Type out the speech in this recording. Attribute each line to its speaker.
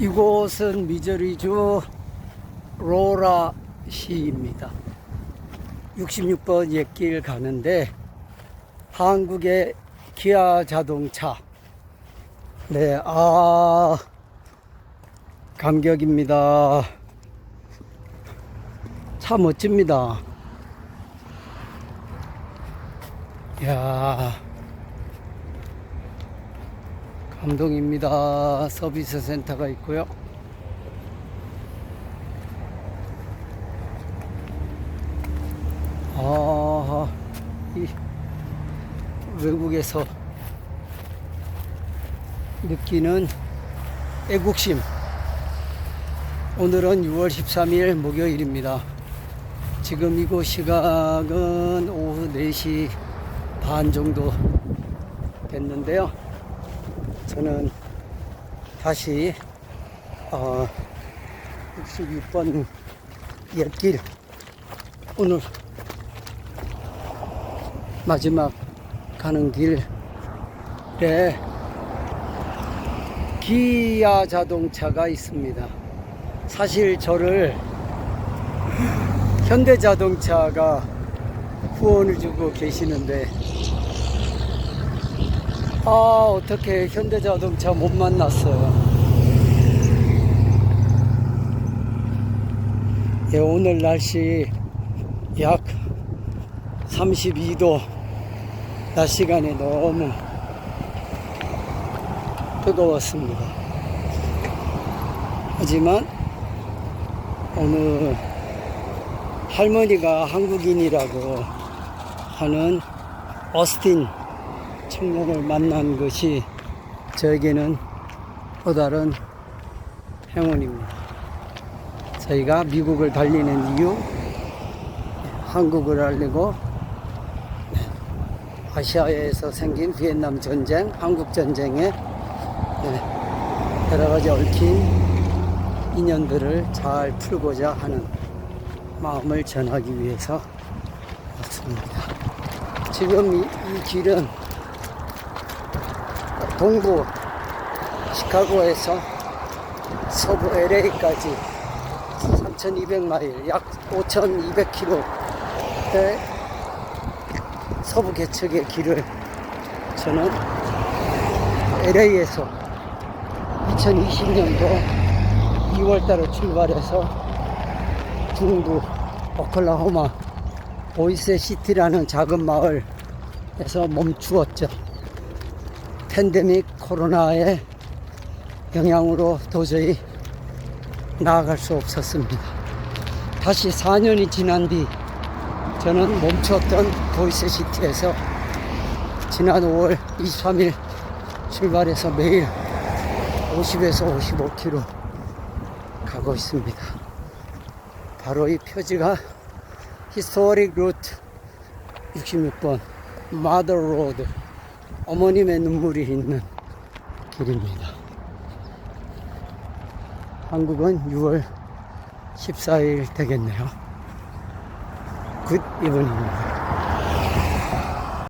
Speaker 1: 이곳은 미저리주 로라 시입니다. 66번 옛길 가는데 한국의 기아 자동차 네, 아 감격입니다. 참 멋집니다. 야 감동입니다. 서비스 센터가 있고요. 아, 이 외국에서 느끼는 애국심. 오늘은 6월 13일 목요일입니다. 지금 이곳 시각은 오후 4시 반 정도 됐는데요. 저는 다시 어, 66번 옛길 오늘 마지막 가는 길에 기아 자동차가 있습니다. 사실 저를 현대 자동차가 후원을 주고 계시는데 아 어떻게 현대자동차 못 만났어요. 예, 오늘 날씨 약 32도. 낮 시간에 너무 뜨거웠습니다. 하지만 오늘 할머니가 한국인이라고 하는 어스틴 청년을 만난 것이 저에게는 또 다른 행운입니다. 저희가 미국을 달리는 이유, 한국을 알리고 아시아에서 생긴 비엔남 전쟁, 한국 전쟁에 네, 여러 가지 얽힌 인연들을 잘 풀고자 하는 마음을 전하기 위해서 왔습니다. 지금 이, 이 길은 동부 시카고에서 서부 LA까지 3,200마일, 약 5,200km의 서부 개척의 길을 저는 LA에서 2020년도 2월달에 출발해서 중부 오클라호마 보이스 시티라는 작은 마을에서 멈추었죠. 팬데믹 코로나의 영향으로 도저히 나아갈 수 없었습니다. 다시 4년이 지난 뒤 저는 멈췄던 보이스 시티에서 지난 5월 23일 출발해서 매일 50에서 55km 가고 있습니다. 바로 이 표지가 히스토릭 루트 66번 마더 로드 어머님의 눈물이 있는 길입니다. 한국은 6월 14일 되겠네요. 굿 이브닝입니다.